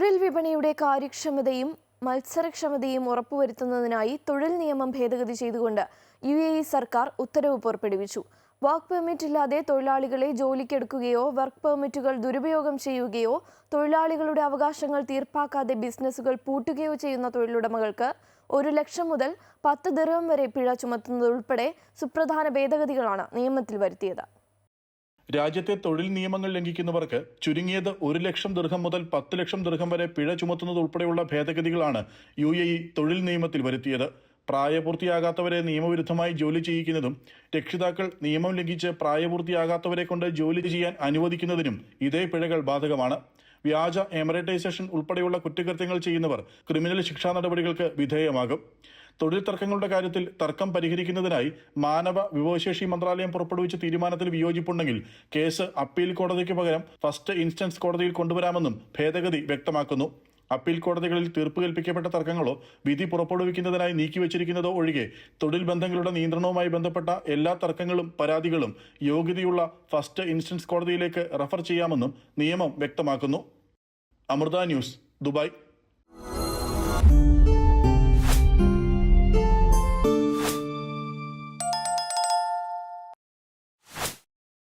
തൊഴിൽ വിപണിയുടെ കാര്യക്ഷമതയും മത്സരക്ഷമതയും ഉറപ്പുവരുത്തുന്നതിനായി തൊഴിൽ നിയമം ഭേദഗതി ചെയ്തുകൊണ്ട് യു എ ഇ സർക്കാർ ഉത്തരവ് പുറപ്പെടുവിച്ചു. വർക്ക് പെർമിറ്റ് ഇല്ലാതെ തൊഴിലാളികളെ ജോലിക്കെടുക്കുകയോ വർക്ക് പെർമിറ്റുകൾ ദുരുപയോഗം ചെയ്യുകയോ തൊഴിലാളികളുടെ അവകാശങ്ങൾ തീർപ്പാക്കാതെ ബിസിനസ്സുകൾ പൂട്ടുകയോ ചെയ്യുന്ന തൊഴിലുടമകൾക്ക് ഒരു ലക്ഷം മുതൽ പത്ത് ദിർഹം വരെ പിഴ ചുമത്തുന്നതുൾപ്പെടെ സുപ്രധാന ഭേദഗതികളാണ് നിയമത്തിൽ വരുത്തിയത്. രാജ്യത്തെ തൊഴിൽ നിയമങ്ങൾ ലംഘിക്കുന്നവർക്ക് ചുരുങ്ങിയത് ഒരു ലക്ഷം ദീർഘം മുതൽ പത്ത് ലക്ഷം ദീർഘം വരെ പിഴ ചുമത്തുന്നത് ഉൾപ്പെടെയുള്ള ഭേദഗതികളാണ് യു എ ഇ തൊഴിൽ നിയമത്തിൽ വരുത്തിയത്. പ്രായപൂർത്തിയാകാത്തവരെ നിയമവിരുദ്ധമായി ജോലി ചെയ്യിക്കുന്നതും രക്ഷിതാക്കൾ നിയമം ലംഘിച്ച് പ്രായപൂർത്തിയാകാത്തവരെ കൊണ്ട് ജോലി ചെയ്യാൻ അനുവദിക്കുന്നതിനും ഇതേ പിഴകൾ ബാധകമാണ്. വ്യാജ എമറൈറ്റൈസേഷൻ ഉൾപ്പെടെയുള്ള കുറ്റകൃത്യങ്ങൾ ചെയ്യുന്നവർ ക്രിമിനൽ ശിക്ഷാ നടപടികൾക്ക് വിധേയമാകും. തൊഴിൽ തർക്കങ്ങളുടെ കാര്യത്തിൽ തർക്കം പരിഹരിക്കുന്നതിനായി മാനവ വിഭവശേഷി മന്ത്രാലയം പുറപ്പെടുവിച്ച തീരുമാനത്തിൽ വിയോജിപ്പുണ്ടെങ്കിൽ കേസ് അപ്പീൽ കോടതിക്ക് പകരം ഫസ്റ്റ് ഇൻസ്റ്റൻസ് കോടതിയിൽ കൊണ്ടുവരാമെന്നും ഭേദഗതി വ്യക്തമാക്കുന്നു. അപ്പീൽ കോടതികളിൽ തീർപ്പ് കൽപ്പിക്കപ്പെട്ട തർക്കങ്ങളോ വിധി പുറപ്പെടുവിക്കുന്നതിനായി നീക്കിവച്ചിരിക്കുന്നതോ ഒഴികെ തൊഴിൽ ബന്ധങ്ങളുടെ നിയന്ത്രണവുമായി ബന്ധപ്പെട്ട എല്ലാ തർക്കങ്ങളും പരാതികളും യോഗ്യതയുള്ള ഫസ്റ്റ് ഇൻസ്റ്റൻസ് കോടതിയിലേക്ക് റഫർ ചെയ്യാമെന്നും നിയമം വ്യക്തമാക്കുന്നു. Amrita news Dubai.